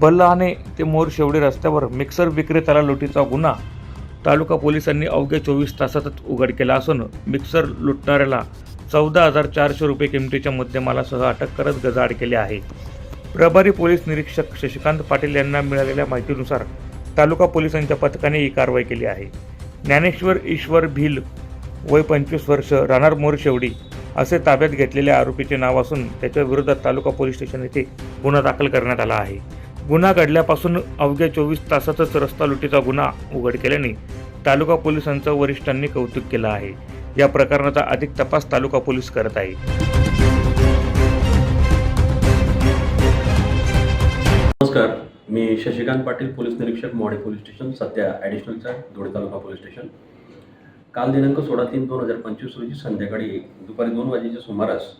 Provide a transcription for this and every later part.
बल्लाने ते मोर शेवडी रस्त्यावर मिक्सर विक्रेत्याला लुटीचा गुन्हा. तालुका पोलिसांनी अवघ्या चोवीस तासातच उघड केला असून मिक्सर लुटणाऱ्याला चौदा हजार चारशे रुपये किमतीच्या मुद्देमालासह अटक करत गजाआड केले आहे. प्रभारी पोलीस निरीक्षक शशिकांत पाटील यांना मिळालेल्या माहितीनुसार तालुका पोलिसांच्या पथकाने ही कारवाई केली आहे. ज्ञानेश्वर ईश्वर भिल वय पंचवीस वर्ष राहणार मोर शेवडी असे ताब्यात घेतलेल्या आरोपीचे नाव असून त्याच्या विरोधात तालुका पोलीस स्टेशन येथे गुन्हा दाखल करण्यात आला आहे. गुन्हा घडल्यापासून अवघ्या चोवीस तासातच रस्ता लुटीचा गुन्हा उघड केल्याने तालुका पोलिसांचं वरिष्ठांनी कौतुक केलं आहे. या प्रकरणाचा अधिक तपास तालुका पोलीस करत आहे. नमस्कार. मी शशिकांत पाटील पोलीस निरीक्षक मॉडे पोलीस स्टेशन सध्या ॲडिशनलचा धुळे तालुका पोलीस स्टेशन. काल दिनांक सोळा तीन दोन हजार पंचवीस रोजी संध्याकाळी दुपारी दोन वाजेच्या सुमारास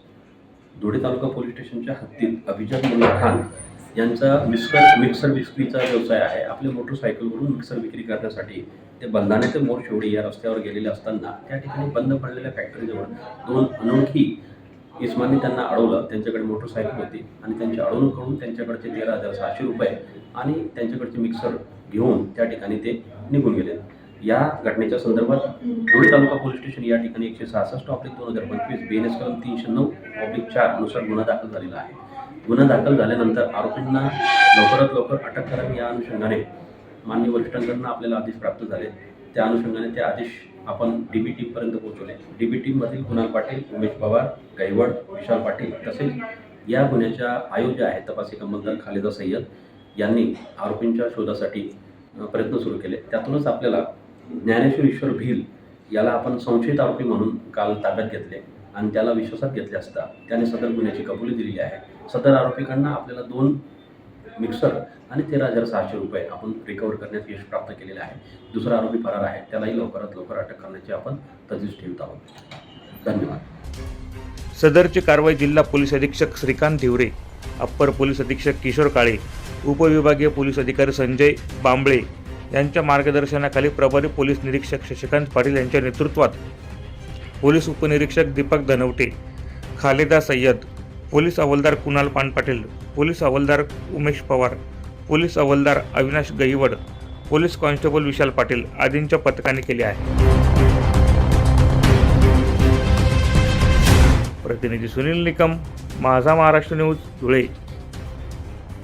धुळे तालुका पोलीस स्टेशनच्या हद्दीत अभिजात मुल्ला खान यांचा मिक्सर मिक्सर विक्रीचा व्यवसाय आहे. आपल्या मोटरसायकलवरून मिक्सर विक्री करण्यासाठी ते बंधाणे ते मोर शेवडी या रस्त्यावर गेलेले असताना त्या ठिकाणी बंद पडलेल्या फॅक्टरीजवळ दोन अनोळखी इसमाने त्यांना अडवलं. त्यांच्याकडे मोटरसायकल होती आणि त्यांची अडवणूक करून त्यांच्याकडचे तेरा हजार सहाशे रुपये आणि त्यांच्याकडचे मिक्सर घेऊन त्या ठिकाणी ते निघून गेले. या घटनेच्या संदर्भात धुळे तालुका पोलीस स्टेशन या ठिकाणी एकशे सहासष्ट ऑब्लिक दोन हजार पंचवीस बी एन एस कलम तीनशे नऊ ऑब्लिक चारनुसार गुन्हा दाखल झालेला आहे. गुन्हा दाखल झाल्यानंतर आरोपींना लवकरात लवकर अटक करावी या अनुषंगाने मान्य वरिष्ठांकडून आपल्याला आदेश प्राप्त झाले. त्या अनुषंगाने ते आदेश आपण डी बी टीमपर्यंत पोहोचवले. डी बी टीममधील कुणाल पाटील उमेश पवार गायवड विशाल पाटील तसेच या गुन्ह्याच्या आयोज्य आहेत तपासी अंमलदार खालिदा सय्यद यांनी आरोपींच्या शोधासाठी प्रयत्न सुरू केले. त्यातूनच आपल्याला ज्ञानेश्वर ईश्वर भिल याला आपण संशयित आरोपी म्हणून काल ताब्यात घेतले. आणि त्याला विश्वासात घेतले असता त्याने सदर गुन्ह्याची कबुली दिलेली आहे. सदर आरोपीकांना आपल्याला दोन मिक्सर आणि तेरा हजार सहाशे रुपये आपण रिकवर करण्यात यश प्राप्त केलेले आहे. दुसरा आरोपी फरार आहे. त्यालाही लवकरात लवकर अटक करण्याची आपण तजवीज ठेवत आहोत. धन्यवाद. सदरची कारवाई जिल्हा पोलीस अधीक्षक श्रीकांत धिवरे अप्पर पोलीस अधीक्षक किशोर काळे उपविभागीय पोलीस अधिकारी संजय बांबळे यांच्या मार्गदर्शनाखाली प्रभारी पोलीस निरीक्षक शशिकांत पाटील यांच्या नेतृत्वात पोलीस उपनिरीक्षक दीपक धनवटे खालेदा सय्यद पोलीस हवालदार कुणाल पानपाटील पोलीस हवालदार उमेश पवार पोलीस हवालदार अविनाश गहिवड पोलीस कॉन्स्टेबल विशाल पाटील आदींच्या पथकाने केले आहे. प्रतिनिधी सुनील निकम माझा महाराष्ट्र न्यूज धुळे.